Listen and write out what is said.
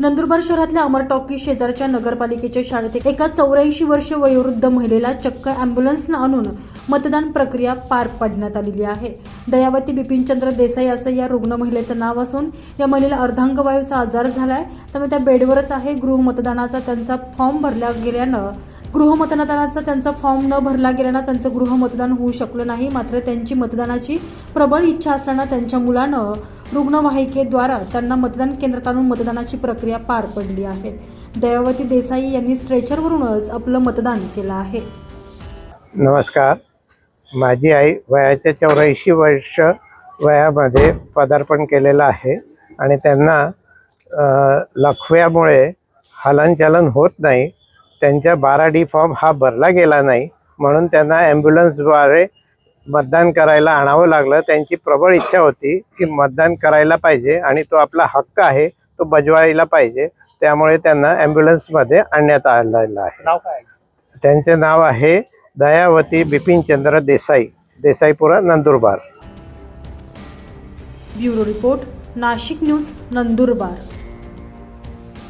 नंदुरबार शहरातल्या अमर टॉकी शेजारच्या नगरपालिकेच्या शाळेत एका चौऱ्याऐंशी वर्ष वयोवृद्ध महिलेला चक्क अँब्युलन्सनं आणून मतदान प्रक्रिया पार पाडण्यात आलेली आहे. दयावती बिपिनचंद्र देसाई असं या रुग्ण महिलेचं नाव असून या महिलेला अर्धांगवायूचा आजार झालाय. त्यामुळे त्या बेडवरच आहे. गृहमतदानाचा त्यांचा फॉर्म भरला गेल्यानं गृहमतदानाचा त्यांचा फॉर्म न भरला गेल्यानं त्यांचं गृहमतदान होऊ शकलं नाही. मात्र त्यांची मतदानाची प्रबळ इच्छा असल्यानं त्यांच्या मुलानं रुग्णवाहिकेद्वारा त्यांना मतदान केंद्रात आणून मतदानाची प्रक्रिया पार पडली आहे. दयावती देसाई यांनी स्ट्रेचरवरूनच आपलं मतदान केलं आहे. नमस्कार. माझी आई वयाच्या चौऱ्याऐंशी वर्ष वयामध्ये पदार्पण केलेलं आहे आणि त्यांना लखव्यामुळे हलनचलन होत नाही. त्यांच्या बारा डी फॉर्म हा भरला गेला नाही. म्हणून त्यांना ॲम्ब्युलन्सद्वारे मतदान करायला आणावं लागलं. त्यांची प्रबळ इच्छा होती की मतदान करायला पाहिजे आणि तो आपला हक्क आहे तो बजवायला पाहिजे. त्यामुळे त्यांना ॲम्ब्युलन्समध्ये आणण्यात आलेलं आहे. त्यांचे नाव आहे Dayavati Bipinchandra Desai Desaipura Nandurbar. Bureau report Nashik news Nandurbar.